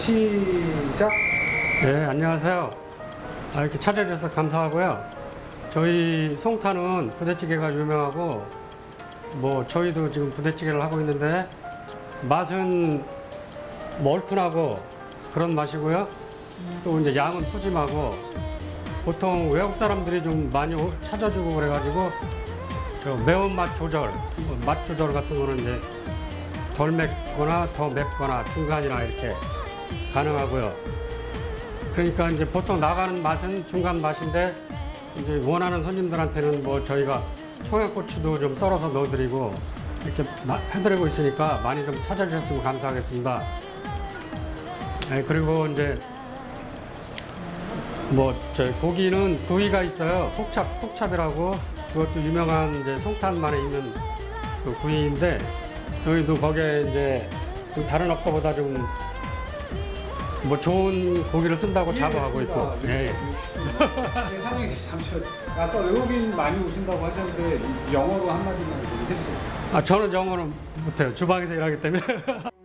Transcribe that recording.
시작. 네, 안녕하세요. 아, 이렇게 찾아주셔서 감사하고요. 저희 송탄은 부대찌개가 유명하고, 뭐, 저희도 지금 부대찌개를 하고 있는데, 맛은 멀큰하고 그런 맛이고요. 또 이제 양은 푸짐하고, 보통 외국 사람들이 좀 많이 오- 찾아주고 그래가지고, 저 매운맛 조절, 뭐맛 조절 같은 거는 이제 덜 맵거나 더 맵거나 중간이나 이렇게 가능하고요. 그러니까 이제 보통 나가는 맛은 중간 맛인데 이제 원하는 손님들한테는 뭐 저희가 청양고추도 좀 썰어서 넣어드리고 이렇게 마- 해드리고 있으니까 많이 좀 찾아주셨으면 감사하겠습니다. 네, 그리고 이제 뭐 저희 고기는 구이가 있어요. 폭찹, 폭찹이라고 그것도 유명한 이제 송탄만에 있는 그 구이인데 저희도 거기에 이제 좀 다른 업소보다 좀 뭐 좋은 고기를 쓴다고 자부하고 있고. 예, 예. 네, 사장님 잠시만. 아까 외국인 많이 오신다고 하셨는데 영어로 한마디만 좀 해주세요. 아, 저는 영어는 못해요. 주방에서 일하기 때문에.